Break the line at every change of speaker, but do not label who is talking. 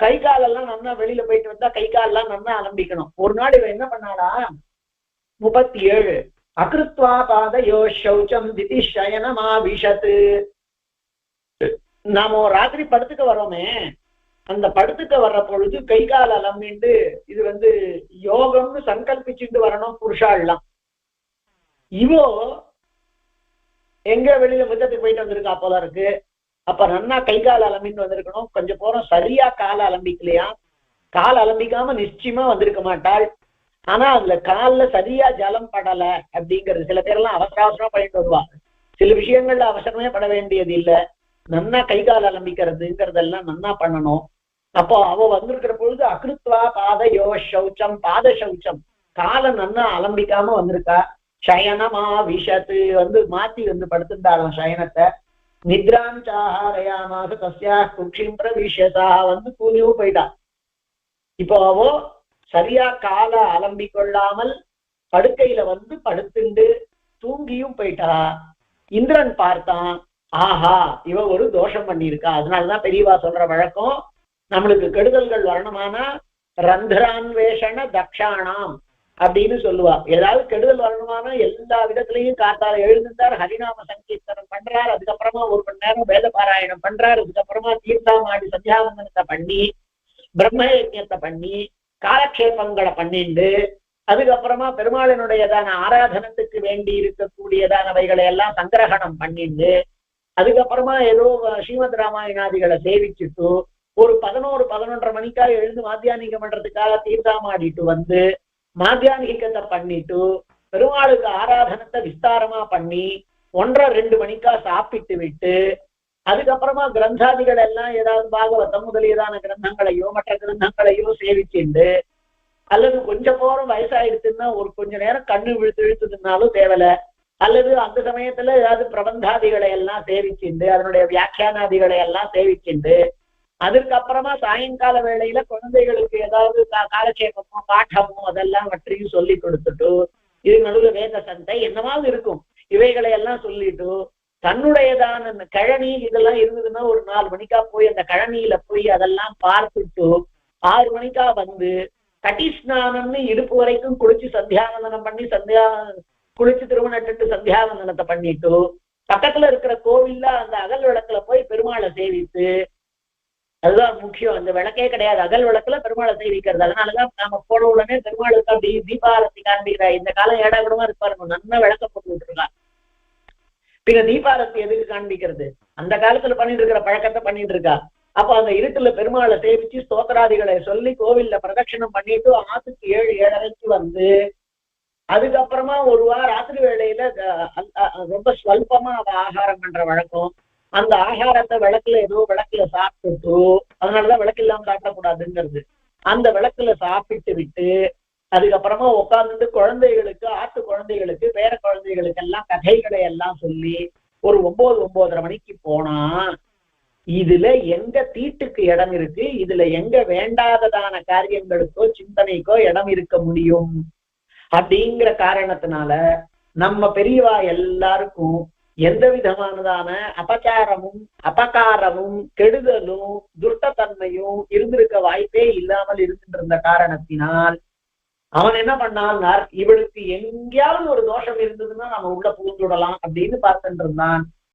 கை காலெல்லாம் நல்லா வெளியில போயிட்டு வந்தா கை காலெல்லாம் நல்லா அலம்பிக்கணும். ஒரு நாள் இவன் என்ன பண்ணாடா முப்பத்தி ஏழு அகிருத்வா பாதயோ சௌச்சம் திதி சயனமாபிஷத்து நாம ராத்திரி படுத்துக்க வரோமே அந்த படுத்துக்க வர்ற பொழுது கை கால் அலம்பிண்டு இது வந்து யோகம்னு சங்கல்பிச்சுட்டு வரணும் புருஷாள்லாம். இவோ எங்க வெளியில முத்தத்துக்கு போயிட்டு வந்திருக்கா போல இருக்கு. அப்ப நன்னா கை கால் அலம்பின்னு வந்திருக்கணும். கொஞ்சம் போறோம். சரியா கால் அலம்பிக்கலையா? கால் அலம்பிக்காம நிச்சயமா வந்திருக்க மாட்டாள். ஆனா அதுல கால்ல சரியா ஜலம் படல அப்படிங்கிறது சில பேர்லாம் அவசர அவசரமா பண்ணிட்டு வருவாங்க சில விஷயங்கள்ல அவசரமே பட வேண்டியது இல்ல. நன்னா கை கால் அலம்பிக்கிறதுங்கிறதெல்லாம் நன்னா பண்ணணும். அப்போ அவ வந்திருக்கிற பொழுது அகிருத்வா பாத யோ சௌச்சம் பாத சௌச்சம் காலை நன்னா அலம்பிக்காம வந்திருக்கா. சயனமா விஷத்து வந்து மாத்தி வந்து படுத்திருந்தாலும் சயனத்தை. நித்ராம் சாஹாரயாமாசு தஸ்யா குக்ஷிம் பிரவிஷதா வந்து கூலியும் போயிட்டா. இப்போ அவோ சரியா கால அலம்பி கொள்ளாமல் படுக்கையில வந்து படுத்துண்டு தூங்கியும் போயிட்டா. இந்திரன் பார்த்தான் ஆஹா இவ ஒரு தோஷம் பண்ணியிருக்கா. அதனாலதான் பெரியவா சொல்ற வழக்கம் நம்மளுக்கு கெடுதல்கள் வரணுமானா ரந்திரான்வேஷண தக்ஷாணாம் அப்படின்னு சொல்லுவா. ஏதாவது கெடுதல் வரணுமானா எல்லா விதத்திலையும் காத்தால எழுந்திருந்தார் ஹரிநாம சங்கீர்த்தனம் பண்றார். அதுக்கப்புறமா ஒரு மணி நேரம் வேத பாராயணம் பண்றார். அதுக்கப்புறமா தீர்த்தாமாடி சந்தியாவந்தனத்தை பண்ணி பிரம்ம பண்ணி காலக்ஷேபங்களை பண்ணிண்டு அதுக்கப்புறமா பெருமாளினுடையதான ஆராதனத்துக்கு வேண்டி இருக்கக்கூடியதானவைகளை எல்லாம் சங்கிரகணம் பண்ணிண்டு அதுக்கப்புறமா ஏதோ ஸ்ரீமத் ராமாயணாதிகளை சேவிச்சுட்டு ஒரு பதினோரு பதினொன்றரை மணிக்காக எழுந்து மாத்தியானிகம் பண்றதுக்காக தீர்த்தாமாடிட்டு வந்து மாத்தியானிகத்தை பண்ணிட்டு பெருமாளுக்கு ஆராதனத்தை விஸ்தாரமா பண்ணி ஒன்றரை ரெண்டு மணிக்கா சாப்பிட்டு விட்டு அதுக்கப்புறமா கிரந்தாதிகள் எல்லாம் ஏதாவது பாகவதம் முதலியதான கிரந்தங்களையோ மற்ற கிரந்தங்களையோ சேவிச்சுண்டு அல்லது கொஞ்சம் போறம் வயசாயிடுச்சுன்னா ஒரு கொஞ்ச நேரம் கண்ணு விழுத்து இழுத்துதுனாலும் தேவையில்ல அல்லது அந்த சமயத்துல ஏதாவது பிரபந்தாதிகளை எல்லாம் சேவிச்சுண்டு அதனுடைய வியாக்கியானாதிகளை எல்லாம் சேவிச்சுண்டு அதுக்கப்புறமா சாயங்கால வேளையில குழந்தைகளுக்கு ஏதாவது கா- காலட்சேபமோ பாட்டமோ அதெல்லாம் வற்றையும் சொல்லி கொடுத்துட்டு இது நடுவில் வேத சந்தை என்னமாவது இருக்கும். இவைகளை எல்லாம் சொல்லிட்டு தன்னுடையதான அந்த கழனி இதெல்லாம் இருந்ததுன்னா ஒரு நாலு மணிக்கா போய் அந்த கழனியில போய் அதெல்லாம் பார்த்துட்டு ஆறு மணிக்கா வந்து கட்டி ஸ்நானம்னு இடுப்பு வரைக்கும் குளிச்சு சந்தியாவந்தனம் பண்ணி சந்தியா குளிச்சு திருமணட்டு சந்தியாவந்தனத்தை பண்ணிட்டு பக்கத்துல இருக்கிற கோவில்ல அந்த அகல் விளக்குல போய் பெருமாளை சேவித்து முக்கியம். அந்த விளக்கே கிடையாது. அகல் விளக்குல பெருமாளை சேவிக்கிறது. அதனாலதான் நாம போன உடனே பெருமாளுக்கு அப்படி தீபாரத்தி காண்பிக்கிற இந்த காலம் ஏடா கூடமா இருப்பாருங்க நல்ல விளக்க போட்டு விட்டுருக்கா பின்ன தீபாரத்தி எதுக்கு காண்பிக்கிறது? அந்த காலத்துல பண்ணிட்டு இருக்கிற பழக்கத்தை பண்ணிட்டு இருக்கா அப்ப அந்த இருட்டுல பெருமாளை சேவிச்சு ஸ்தோத்திராதிகளை சொல்லி கோவில்ல பிரதட்சிணம் பண்ணிட்டு ஆத்துக்கு ஏழு ஏழரைக்கு வந்து அதுக்கப்புறமா ஒரு வாரம் ராத்திரி வேளையில ரொம்ப ஸ்வல்பமா அவ ஆகாரம் பண்ற வழக்கம். அந்த ஆகாரத்தை விளக்குல ஏதோ விளக்குல சாப்பிட்டுட்டோ அதனாலதான் விளக்கு இல்லாம சாப்பிடக்கூடாதுங்கிறது அந்த விளக்குல சாப்பிட்டு விட்டு அதுக்கப்புறமா உட்கார்ந்துட்டு குழந்தைகளுக்கு ஆட்டு குழந்தைகளுக்கு பேர குழந்தைகளுக்கு எல்லாம் கதைகளை எல்லாம் சொல்லி ஒரு ஒன்பது ஒன்பதரை மணிக்கு போனா இதுல எங்க தீட்டுக்கு இடம் இருக்கு இதுல எங்க வேண்டாததான காரியங்களுக்கோ சிந்தனைக்கோ இடம் இருக்க முடியும்? அப்படிங்கிற காரணத்தினால நம்ம பெரியவா எல்லாருக்கும் எந்த விதமானதான அபச்சாரமும் அபகாரமும் கெடுதலும் துஷ்டத்தன்மையும் இருந்திருக்க வாய்ப்பே இல்லாமல் இருந்திருந்த காரணத்தினால் அவன் என்ன பண்ணான் இவளுக்கு எங்கேயாவது ஒரு தோஷம் இருந்ததுன்னா நம்ம உள்ள புகுந்துடலாம் அப்படின்னு பார்த்துட்டு இருந்தான்.